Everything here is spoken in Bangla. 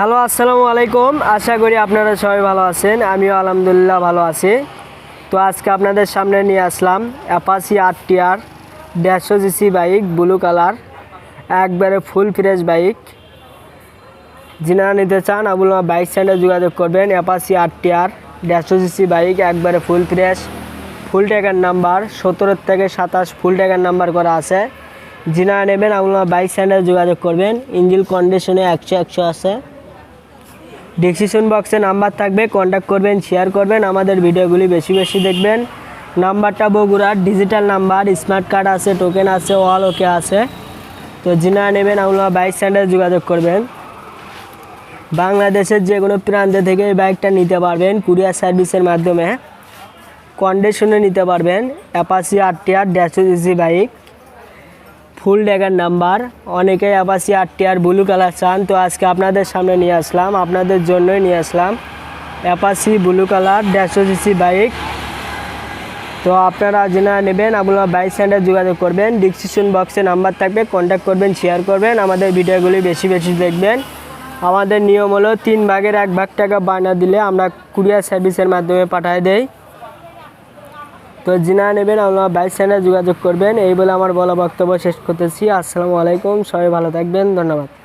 হ্যালো, আসসালামু আলাইকুম। আশা করি আপনারা সবাই ভালো আছেন। আমিও আলহামদুলিল্লাহ ভালো আছি। তো আজকে আপনাদের সামনে নিয়ে আসলাম অ্যাপাসি আর টিআর দেড়শো জিসি বাইক ব্লু কালার একবারে ফুল ফ্রেশ বাইক যিনারা নিতে চান, আবুল বাইক স্ট্যান্ডে যোগাযোগ করবেন। অ্যাপাসি আর টিআর দেড়শো জিসি বাইক একবারে ফুল ফ্রেশ ফুল ট্যাগের নাম্বার সতেরো থেকে সাতাশ ফুল ট্যাগের নাম্বার করা আছে। যিনারা নেবেন, আবুল বাইক স্ট্যান্ডে যোগাযোগ করবেন। ইঞ্জিল কন্ডিশনে একশো একশো আছে। ডিসক্রিপশন বক্সে নাম্বার থাকবে কন্ট্যাক্ট করবেন শেয়ার করবেন, আমাদের ভিডিওগুলি বেশি বেশি দেখবেন। নাম্বারটা বগুড়ার ডিজিটাল নাম্বার স্মার্ট কার্ড আছে টোকেন আছে অল ওকে আছে। তো যিনারা নেবেন আপনারা বাইক স্ট্যান্ডে যোগাযোগ করবেন। বাংলাদেশের যে কোনো প্রান্ত থেকে এই বাইকটা নিতে পারবেন কুরিয়ার সার্ভিসের মাধ্যমে। কন্ডিশনে নিতে পারবেন অ্যাপাসি আর টিআর দেড়শো CC bike full dagger number. অনেকেই অ্যাপাসি আর ব্লু কালার চান, তো আজকে আপনাদের সামনে নিয়ে আসলাম, আপনাদের জন্যই নিয়ে আসলাম। অ্যাপাসি ব্লু কালার, দেড়শো সিসি বাইক। তো আপনারা যেনারা নেবেন আপনারা বাইক স্ট্যান্ডে যোগাযোগ করবেন, ডিসক্রিপশন বক্সে নাম্বার থাকবে কন্ট্যাক্ট করবেন শেয়ার করবেন, আমাদের ভিডিওগুলি বেশি বেশি দেখবেন। আমাদের নিয়ম হলো, তিন ভাগের এক ভাগ টাকা বায়না দিলে আমরা কুরিয়ার সার্ভিসের মাধ্যমে পাঠিয়ে দেই। তো জিনা নেবেন আপনারা বাইক চ্যানেলে যোগাযোগ করবেন। এই বলে আমার বলা বক্তব্য শেষ করতেছি। আসসালামু আলাইকুম, সবাই ভালো থাকবেন, ধন্যবাদ।